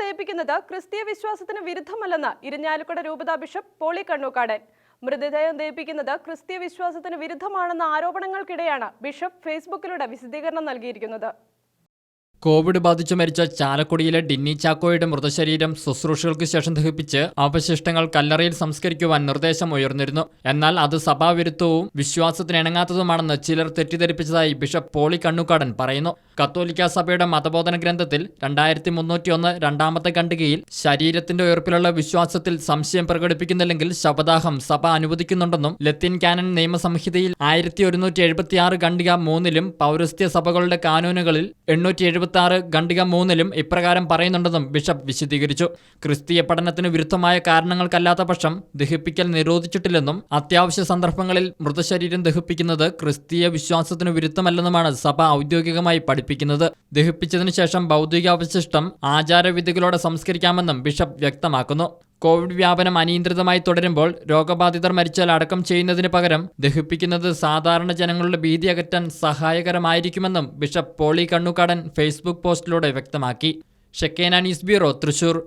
ദഹിപ്പിക്കുന്നത് ക്രിസ്തീയ വിശ്വാസത്തിന് വിരുദ്ധമല്ലെന്ന് ഇരിഞ്ഞാലക്കുട രൂപതാ ബിഷപ്പ് പോളി കണ്ണൂക്കാടൻ. മൃതദേഹം ദഹിപ്പിക്കുന്നത് ക്രിസ്തീയ വിശ്വാസത്തിന് വിരുദ്ധമാണെന്ന ആരോപണങ്ങൾക്കിടെയാണ് ബിഷപ്പ് ഫേസ്ബുക്കിലൂടെ വിശദീകരണം നൽകിയിരിക്കുന്നത്. കോവിഡ് ബാധിച്ച് മരിച്ച ചാലക്കുടിയിലെ ഡിന്നി ചാക്കോയുടെ മൃതശരീരം ശുശ്രൂഷകൾക്ക് ശേഷം ദഹിപ്പിച്ച് അവശിഷ്ടങ്ങൾ കല്ലറയിൽ സംസ്കരിക്കുവാൻ നിർദ്ദേശം ഉയർന്നിരുന്നു. എന്നാൽ അത് സഭാവിരുദ്ധവും വിശ്വാസത്തിനിണങ്ങാത്തതുമാണെന്ന് ചിലർ തെറ്റിദ്ധരിപ്പിച്ചതായി ബിഷപ്പ് പോളി കണ്ണുക്കാടൻ പറയുന്നു. കത്തോലിക്ക സഭയുടെ മതബോധന ഗ്രന്ഥത്തിൽ രണ്ടായിരത്തി മുന്നൂറ്റി ഒന്ന് രണ്ടാമത്തെ ഖണ്ഡികയിൽ ശരീരത്തിന്റെ ഉയർപ്പിലുള്ള വിശ്വാസത്തിൽ സംശയം പ്രകടിപ്പിക്കുന്നില്ലെങ്കിൽ ശവദാഹം സഭ അനുവദിക്കുന്നുണ്ടെന്നും ലത്തീൻ കാനൻ നിയമസംഹിതയിൽ ആയിരത്തി ഒരുന്നൂറ്റി എഴുപത്തി ആറ് ഖണ്ഡിക മൂന്നിലും പൗരസ്ത്യ സഭകളുടെ കാനൂനുകളിൽ എണ്ണൂറ്റി എഴുപത്തി ആറ് ഖണ്ഡിക മൂന്നിലും ഇപ്രകാരം പറയുന്നുണ്ടെന്നും ബിഷപ്പ് വിശദീകരിച്ചു. ക്രിസ്തീയ പഠനത്തിന് വിരുദ്ധമായ കാരണങ്ങൾക്കല്ലാത്ത പക്ഷം ദഹിപ്പിക്കൽ നിരോധിച്ചിട്ടില്ലെന്നും അത്യാവശ്യ സന്ദർഭങ്ങളിൽ മൃതശരീരം ദഹിപ്പിക്കുന്നത് ക്രിസ്തീയ വിശ്വാസത്തിന് വിരുദ്ധമല്ലെന്നുമാണ് സഭ ഔദ്യോഗികമായി പഠിപ്പിക്കുന്നത് ദഹിപ്പിച്ചതിനു ശേഷം ഭൗതികാവശിഷ്ടം ആചാരവിധികളോടെ സംസ്കരിക്കാമെന്നും ബിഷപ്പ് വ്യക്തമാക്കുന്നു. കോവിഡ് വ്യാപനം അനിയന്ത്രിതമായി തുടരുമ്പോൾ രോഗബാധിതർ മരിച്ചാൽ അടക്കം ചെയ്യുന്നതിന് പകരം ദഹിപ്പിക്കുന്നത് സാധാരണ ജനങ്ങളുടെ ഭീതി അകറ്റാൻ സഹായകരമായിരിക്കുമെന്നും ബിഷപ്പ് പോളി കണ്ണുകാടൻ ഫേസ്ബുക്ക് പോസ്റ്റിലൂടെ വ്യക്തമാക്കി. Shekinah news bureau Thrissur.